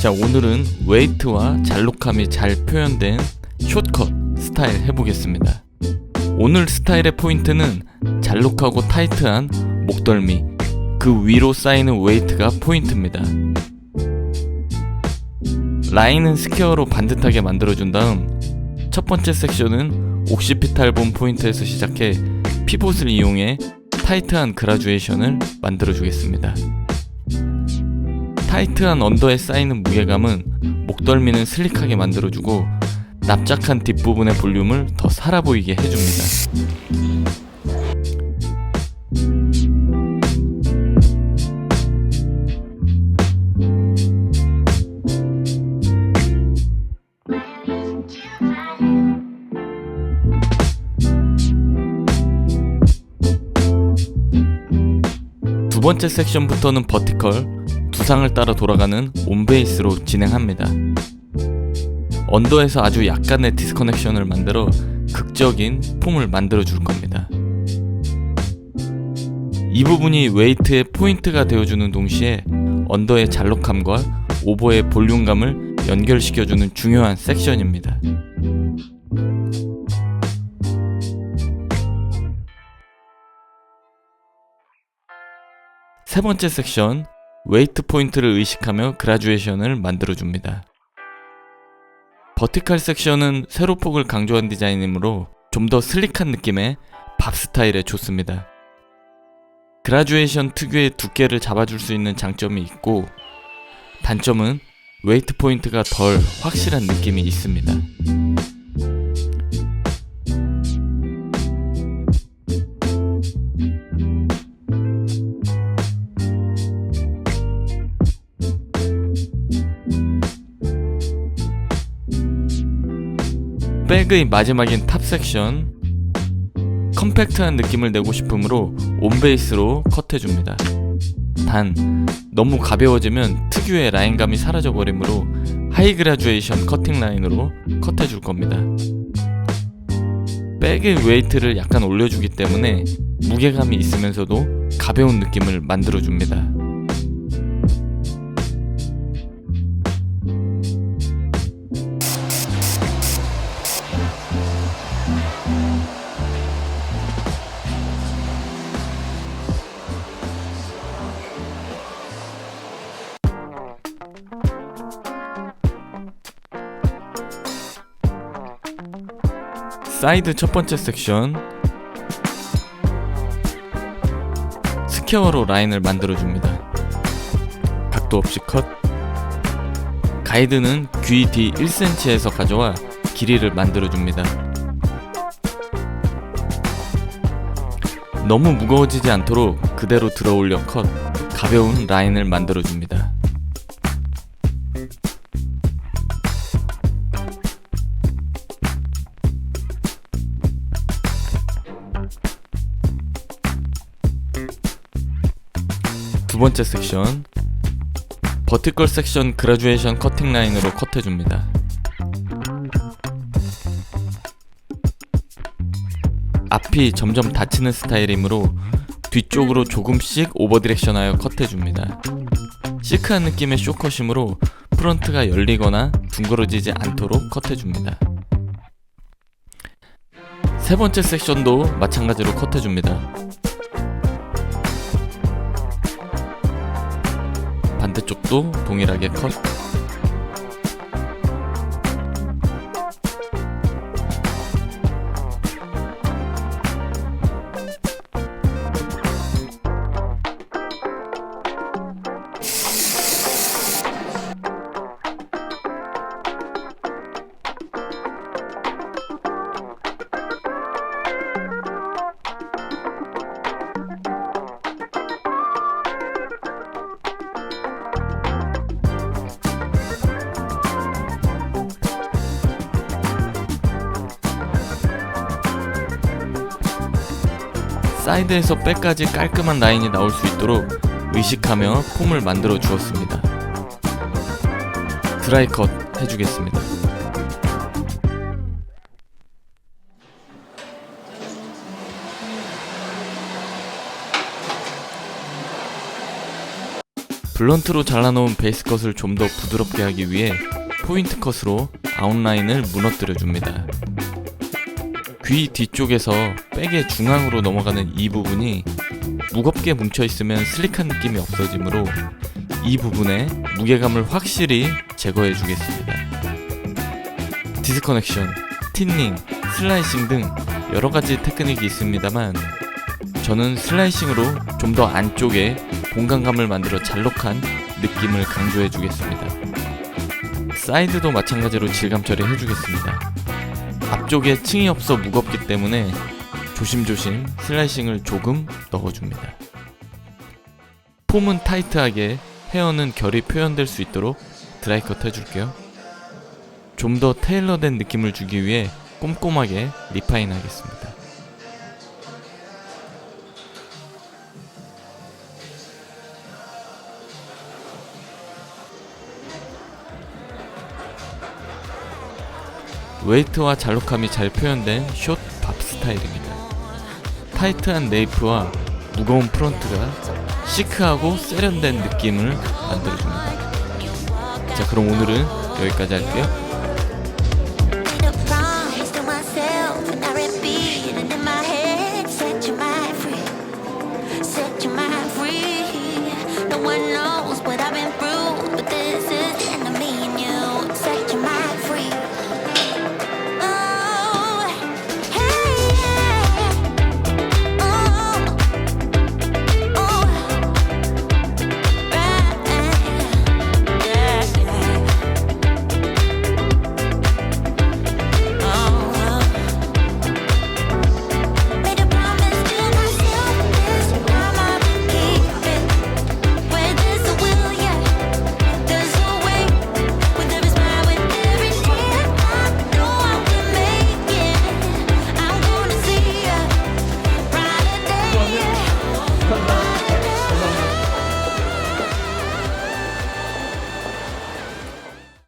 자 오늘은 웨이트와 잘록함이 잘 표현된 숏컷 스타일 해보겠습니다. 오늘 스타일의 포인트는 잘록하고 타이트한 목덜미 그 위로 쌓이는 웨이트가 포인트입니다. 라인은 스퀘어로 반듯하게 만들어준 다음 첫 번째 섹션은 옥시피탈 본 포인트에서 시작해 피봇을 이용해 타이트한 그라주에이션을 만들어주겠습니다. 타이트한 언더에 쌓이는 무게감은 목덜미는 슬릭하게 만들어주고 납작한 뒷부분의 볼륨을 더 살아 보이게 해줍니다. 번째 섹션부터는 버티컬, 두상을 따라 돌아가는 온베이스로 진행합니다. 언더에서 아주 약간의 디스커넥션을 만들어 극적인 폼을 만들어 줄 겁니다. 이 부분이 웨이트의 포인트가 되어주는 동시에 언더의 잘록함과 오버의 볼륨감을 연결시켜주는 중요한 섹션입니다. 세 번째 섹션, 웨이트 포인트를 의식하며 그라주에이션을 만들어줍니다. 버티칼 섹션은 세로 폭을 강조한 디자인이므로 좀 더 슬릭한 느낌의 밥 스타일에 좋습니다. 그라주에이션 특유의 두께를 잡아줄 수 있는 장점이 있고 단점은 웨이트 포인트가 덜 확실한 느낌이 있습니다. 백의 마지막인 탑 섹션 컴팩트한 느낌을 내고 싶으므로 온베이스로 컷해줍니다. 단 너무 가벼워지면 특유의 라인감이 사라져버리므로 하이 그라주에이션 커팅 라인으로 컷해줄 겁니다. 백의 웨이트를 약간 올려주기 때문에 무게감이 있으면서도 가벼운 느낌을 만들어줍니다. 사이드 첫 번째 섹션 스퀘어로 라인을 만들어줍니다. 각도 없이 컷 가이드는 귀 뒤 1cm에서 가져와 길이를 만들어줍니다. 너무 무거워지지 않도록 그대로 들어올려 컷 가벼운 라인을 만들어줍니다. 두 번째 섹션 버티컬 섹션 그라주에이션 커팅 라인으로 컷해줍니다. 앞이 점점 닫히는 스타일이므로 뒤쪽으로 조금씩 오버 디렉션하여 컷해줍니다. 시크한 느낌의 쇼컷이므로 프런트가 열리거나 둥그러지지 않도록 컷해줍니다. 세 번째 섹션도 마찬가지로 컷해줍니다. 반대쪽도 동일하게 컷. 사이드에서 백까지 깔끔한 라인이 나올 수 있도록 의식하며 폼을 만들어 주었습니다. 드라이 컷 해주겠습니다. 블런트로 잘라놓은 베이스 컷을 좀 더 부드럽게 하기 위해 포인트 컷으로 아웃라인을 무너뜨려 줍니다. 귀 뒤쪽에서 백의 중앙으로 넘어가는 이 부분이 무겁게 뭉쳐 있으면 슬릭한 느낌이 없어지므로 이 부분에 무게감을 확실히 제거해 주겠습니다. 디스커넥션, 틴닝, 슬라이싱 등 여러 가지 테크닉이 있습니다만 저는 슬라이싱으로 좀 더 안쪽에 공간감을 만들어 잘록한 느낌을 강조해 주겠습니다. 사이드도 마찬가지로 질감 처리해 주겠습니다. 앞쪽에 층이 없어 무겁기 때문에 조심조심 슬라이싱을 조금 넣어줍니다. 폼은 타이트하게 헤어는 결이 표현될 수 있도록 드라이컷 해줄게요. 좀 더 테일러된 느낌을 주기 위해 꼼꼼하게 리파인 하겠습니다. 웨이트와 잘록함이 잘 표현된 숏 밥 스타일입니다. 타이트한 네이프와 무거운 프론트가 시크하고 세련된 느낌을 만들어줍니다. 자, 그럼 오늘은 여기까지 할게요.